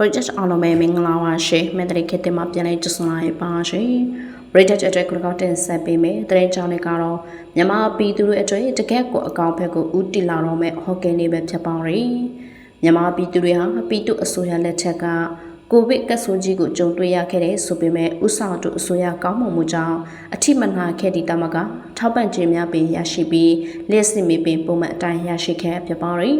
project အားလုံးပဲမင်္ဂလာပါရှင်မန္တလေးခေတ်တင်မှာပြန်လည်ကြိုဆိုလာပါရှင် project အတွက်ကိုကောက်တင်ဆက်ပေးမယ်တရင်ကြောင့်လည်းကတော့မြန်မာပြည်သူတွေအတွက်တကယ့်ကိုအကောင်ဘက်ကိုဦးတည်လာတော့မဲ့ဟော့ကင်လေးပဲဖြစ်ပါရယ်မြန်မာပြည်သူတွေဟာပြည်သူအစိုးရလက်ထက်ကကိုဗစ်ကပ်ဆိုးကြီးကိုကြုံတွေ့ရခဲ့တဲ့ဆိုပေမဲ့ဥဆောင်တို့အစိုးရကောင်းမွန်မှုကြောင့်အထိမနာခဲ့သည့်တမကထောက်ပံ့ခြင်းများပင်ရရှိပြီးလက်စစ်မီပင်ပုံမှန်အတိုင်းရရှိခဲ့ဖြစ်ပါရယ်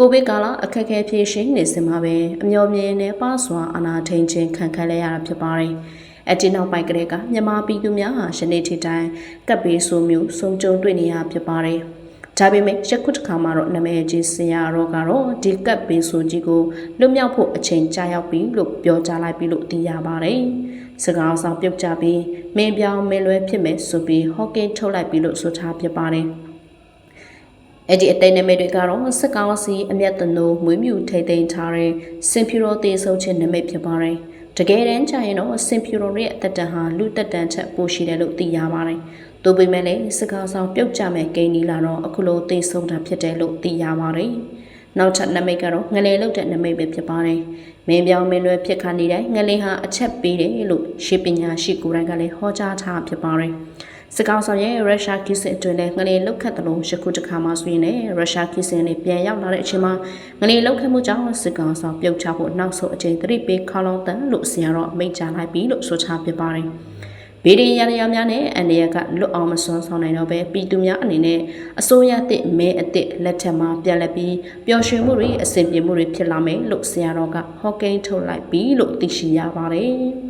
ကိုဗစ်ကာလအခက်အခဲဖြေရှင်းနေစမှာပဲအမျော်မြင်နဲ့ပါစွာအနာထိန်ခြင်းခံခန်းလဲရတာဖြစ်ပါတယ်။အကျဉ်းနောက်ပိုင်းကလေးကမြန်မာပြည်သူများဟာယနေ့ထိတိုင်ကပ်ပေးဆိုမျိုးစုံကြုံတွေ့နေရဖြစ်ပါတယ်။ဒါပေမဲ့ယခုတစ်ခါမှာတော့နာမည်ကြီးဆရာတော်ကတော့ဒီကပ်ပေးဆိုကြီးကိုလွတ်မြောက်ဖို့အချိန်ကြာရောက်ပြီလို့ပြောကြားလိုက်ပြီလို့သိရပါတယ်။စကားဆောင်ပြုတ်ကြပြီးမင်းပြောင်းမင်းလွဲဖြစ်မယ်ဆိုပြီးဟော့ကင်းထုတ်လိုက်ပြီလို့ဆိုထားဖြစ်ပါတယ်။ အဲ့ဒီအတိတ်နမိတ်တွေကတော့စက်ကောင်းစီအမျက်တနိုးမွေးမြူထိမ့်သိမ်းထားတဲ့စင်ဖြူတော်တေဆုံးခြင်းနမိတ်ဖြစ်ပါတယ်။တကယ်တမ်းကျရင်တော့စင်ဖြူတော်ရဲ့အသက်တန်ဟာလူသက်တန်ချက်ပိုရှိတယ်လို့သိရပါတယ်။သို့ပေမဲ့လည်းစက်ကောင်းဆောင်ပြုတ်ကြမဲ့ဂိမ်းနီလာတော့အခုလိုတေဆုံးတာဖြစ်တယ်လို့သိရပါတယ်။နောက်ထပ်နမိတ်ကတော့ငလေလုတ်တဲ့နမိတ်ပဲဖြစ်ပါတယ်။မင်းပြောင်းမင်းလွယ်ဖြစ်ခါနေတိုင်းငလေဟာအချက်ပေးတယ်လို့ရှေးပညာရှိကိုယ်တိုင်ကလည်းဟောကြားထားဖြစ်ပါတယ်။ စကောင်းဆောင်ရဲ့ရုရှားကစ်စင်အတွင်းလည်းငလေလောက်ခတ်တယ်လို့ယခုတစ်ခါမှဆိုရင်လည်းရုရှားကစ်စင်နဲ့ပြန်ရောက်လာတဲ့အချိန်မှာငလေလောက်ခတ်မှုကြောင့်စကောင်းဆောင်ပြုတ်ချဖို့နောက်ဆုံးအချိန်သတိပေးခေါလောင်းတန်လို့ဆရာတော်မိန့်ကြားလိုက်ပြီလို့ဆိုချပြပါတယ်ဗီဒီယိုရရများနဲ့အန်ရကလွတ်အောင်မစွမ်းဆောင်နိုင်တော့ပဲပြည်သူများအနေနဲ့အစိုးရတစ်မဲအစ်လက်ထက်မှာပြန်လက်ပြီးပျော်ရွှင်မှုတွေအဆင်ပြေမှုတွေဖြစ်လာမယ်လို့ဆရာတော်ကဟော့ကိန်းထုတ်လိုက်ပြီလို့သိရှိရပါတယ်